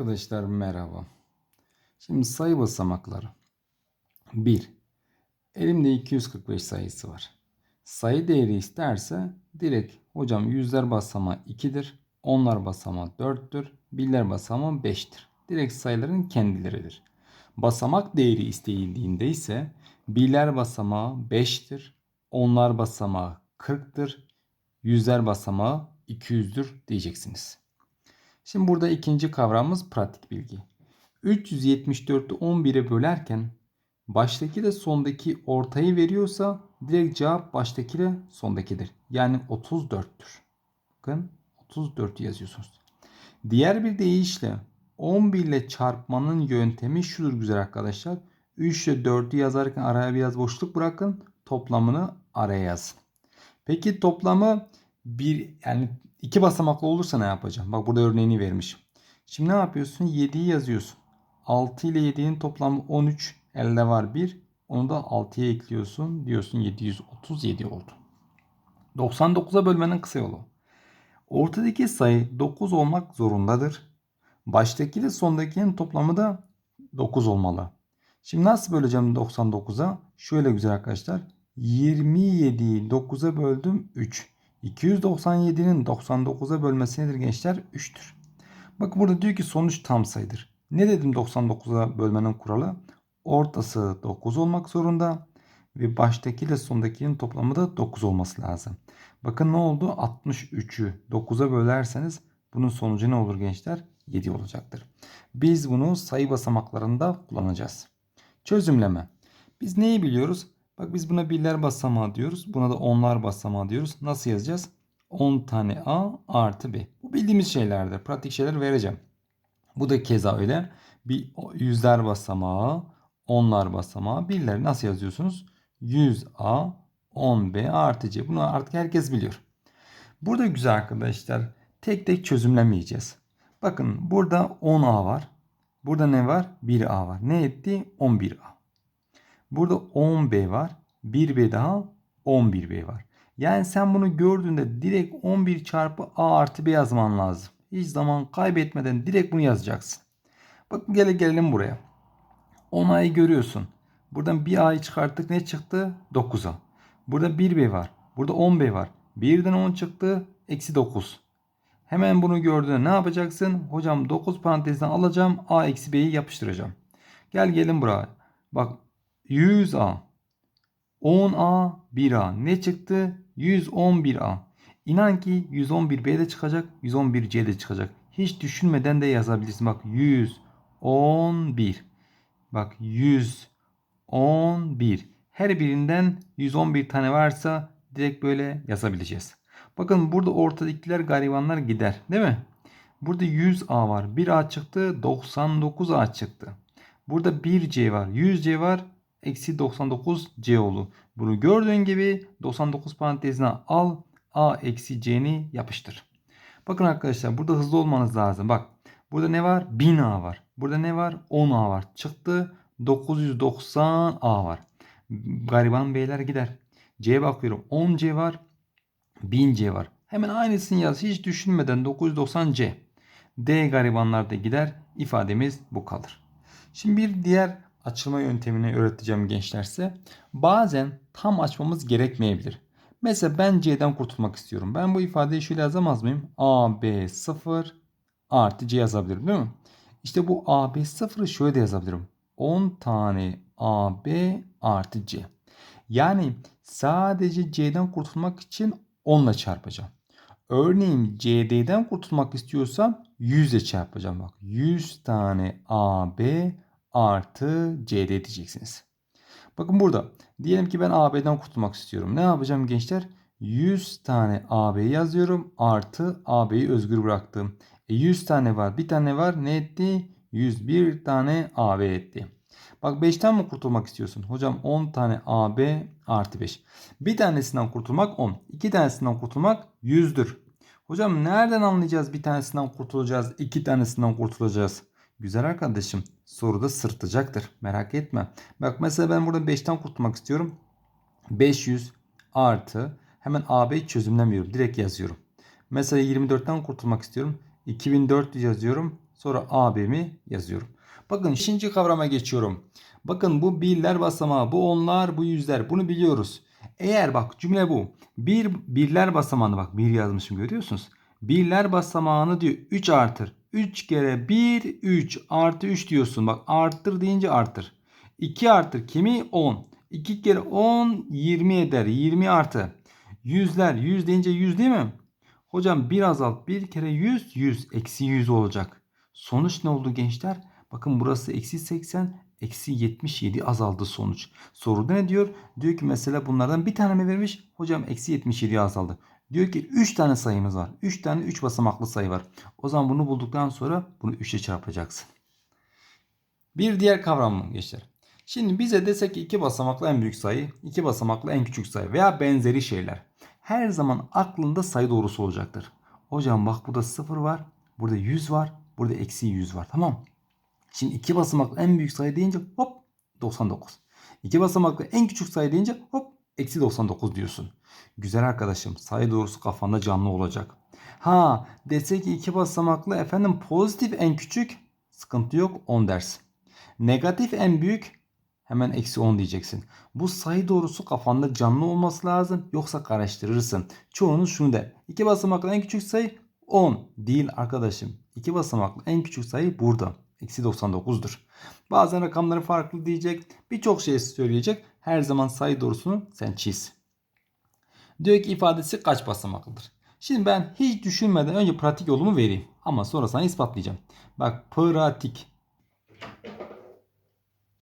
Arkadaşlar merhaba. Şimdi sayı basamakları. 1. Elimde 245 sayısı var. Sayı değeri isterse direkt hocam yüzler basamağı 2'dir. Onlar basamağı 4'tür. Birler basamağı 5'tir. Direkt sayıların kendileridir. Basamak değeri istenildiğinde ise birler basamağı 5'tir. Onlar basamağı 40'tır. Yüzler basamağı 200'dür diyeceksiniz. Şimdi burada ikinci kavramımız pratik bilgi. 374'ü 11'e bölerken baştaki de sondaki ortayı veriyorsa direkt cevap baştaki ile sondakidir. Yani 34'tür. Bakın 34 yazıyorsunuz. Diğer bir deyişle 11 ile çarpmanın yöntemi şudur güzel arkadaşlar. 3 ile 4'ü yazarken araya biraz boşluk bırakın. Toplamını araya yazın. Peki toplamı bir yani iki basamaklı olursa ne yapacağım? Bak burada örneğini vermiş. Şimdi ne yapıyorsun? 7'yi yazıyorsun. 6 ile 7'nin toplamı 13. Elde var 1. Onu da 6'ya ekliyorsun. Diyorsun 737 oldu. 99'a bölmenin kısa yolu. Ortadaki sayı 9 olmak zorundadır. Baştaki ile sondakinin toplamı da 9 olmalı. Şimdi nasıl böleceğim 99'a? Şöyle güzel arkadaşlar. 27'yi 9'a böldüm 3. 297'nin 99'a bölmesi nedir gençler? 3'tür. Bakın burada diyor ki sonuç tam sayıdır. Ne dedim 99'a bölmenin kuralı? Ortası 9 olmak zorunda ve baştaki ile sondakinin toplamı da 9 olması lazım. Bakın ne oldu? 63'ü 9'a bölerseniz bunun sonucu ne olur gençler? 7 olacaktır. Biz bunu sayı basamaklarında kullanacağız. Çözümleme. Biz neyi biliyoruz? Bak biz buna birler basamağı diyoruz. Buna da onlar basamağı diyoruz. Nasıl yazacağız? 10 tane A artı B. Bu bildiğimiz şeylerdir. Pratik şeyler vereceğim. Bu da keza öyle. Bir yüzler basamağı, onlar basamağı, birler nasıl yazıyorsunuz? 100A, 10B artı C. Bunu artık herkes biliyor. Burada güzel arkadaşlar. Tek tek çözümlemeyeceğiz. Bakın burada 10A var. Burada ne var? 1A var. Ne etti? 11A. Burada 10B var. 1B daha 11B var. Yani sen bunu gördüğünde direkt 11 çarpı A artı B yazman lazım. Hiç zaman kaybetmeden direkt bunu yazacaksın. Bakın gele gelelim buraya. 10 A'yı görüyorsun. Buradan bir A'yı çıkarttık ne çıktı? 9A. Burada 1B var. Burada 10B var. 1'den 10 çıktı. Eksi 9. Hemen bunu gördüğünde ne yapacaksın? Hocam 9 parantezden alacağım. A eksi B'yi yapıştıracağım. Gel gelin buraya. Bak 100A. 10A 1A. Ne çıktı? 111A. İnan ki 111B de çıkacak. 111C de çıkacak. Hiç düşünmeden de yazabilirsin. Bak 111. Bak 111. Her birinden 111 tane varsa direkt böyle yazabileceğiz. Bakın burada ortadakiler garibanlar gider. Değil mi? Burada 100A var. 1A çıktı. 99A çıktı. Burada 1C var. 100C var. Eksi 99C oldu. Bunu gördüğün gibi 99 parantezine al. A eksi C'ni yapıştır. Bakın arkadaşlar burada hızlı olmanız lazım. Bak burada ne var? 1000A var. Burada ne var? 10A var. Çıktı 990A var. Gariban beyler gider. C'ye bakıyorum. 10C var. 1000C var. Hemen aynısını yaz. Hiç düşünmeden 990C. D garibanlarda gider. İfademiz bu kalır. Şimdi bir diğer açılma yöntemini öğreteceğim gençlerse. Bazen tam açmamız gerekmeyebilir. Mesela ben C'den kurtulmak istiyorum. Ben bu ifadeyi şöyle yazamaz mıyım? A, B, 0 artı C yazabilirim değil mi? İşte bu A, B, 0'ı şöyle de yazabilirim. 10 tane A, B artı C. Yani sadece C'den kurtulmak için 10 ile çarpacağım. Örneğin CD'den kurtulmak istiyorsam 100 ile çarpacağım. Bak 100 tane AB artı CD diyeceksiniz. Bakın burada diyelim ki ben AB'den kurtulmak istiyorum. Ne yapacağım gençler? 100 tane AB yazıyorum artı AB'yi özgür bıraktım. E 100 tane var. Bir tane var. Ne etti? 101 tane AB etti. Bak 5'ten mi kurtulmak istiyorsun? Hocam 10 tane AB artı 5. Bir tanesinden kurtulmak 10. İki tanesinden kurtulmak 100'dür. Hocam nereden anlayacağız bir tanesinden kurtulacağız, iki tanesinden kurtulacağız? Güzel arkadaşım soruda sırtacaktır. Merak etme. Bak mesela ben burada 5'ten kurtulmak istiyorum. 500 artı hemen AB'yi çözümlemiyorum. Direkt yazıyorum. Mesela 24'ten kurtulmak istiyorum. 2400 yazıyorum. Sonra AB'mi yazıyorum. Bakın ikinci kavrama geçiyorum. Bakın bu birler basamağı, bu onlar, bu yüzler. Bunu biliyoruz. Eğer bak cümle bu. Bir birler basamağını bak bir yazmışım görüyorsunuz. Birler basamağını diyor 3 artır. 3 kere 1 3 artı 3 diyorsun. Bak arttır deyince artır. 2 artır kimi? 10. 2 kere 10 20 eder. 20 artı. Yüzler 100 deyince 100 değil mi? Hocam bir azalt. Bir kere 100 100. Eksi 100 olacak. Sonuç ne oldu gençler? Bakın burası eksi 80 eksi 77 azaldı sonuç. Soruda ne diyor? Diyor ki mesela bunlardan bir tane mi vermiş? Hocam eksi 77 azaldı. Diyor ki 3 tane sayımız var. 3 tane 3 basamaklı sayı var. O zaman bunu bulduktan sonra bunu 3'e çarpacaksın. Bir diğer kavram gençler? Şimdi bize desek ki 2 basamaklı en büyük sayı, 2 basamaklı en küçük sayı veya benzeri şeyler. Her zaman aklında sayı doğrusu olacaktır. Hocam bak burada 0 var, burada 100 var, burada eksi 100 var tamam Şimdi 2 basamaklı en büyük sayı deyince hop 99. 2 basamaklı en küçük sayı deyince hop eksi 99 diyorsun. Güzel arkadaşım sayı doğrusu kafanda canlı olacak. Ha desek ki 2 basamaklı efendim pozitif en küçük sıkıntı yok 10 dersin. Negatif en büyük hemen eksi 10 diyeceksin. Bu sayı doğrusu kafanda canlı olması lazım yoksa karıştırırsın. Çoğunuz şunu der. 2 basamaklı en küçük sayı 10 değil arkadaşım. 2 basamaklı en küçük sayı burada. Eksi 99'dur. Bazen rakamları farklı diyecek. Birçok şey söyleyecek. Her zaman sayı doğrusunu sen çiz. Diyor ki ifadesi kaç basamaklıdır? Şimdi ben hiç düşünmeden önce pratik yolumu vereyim. Ama sonra sana ispatlayacağım. Bak pratik.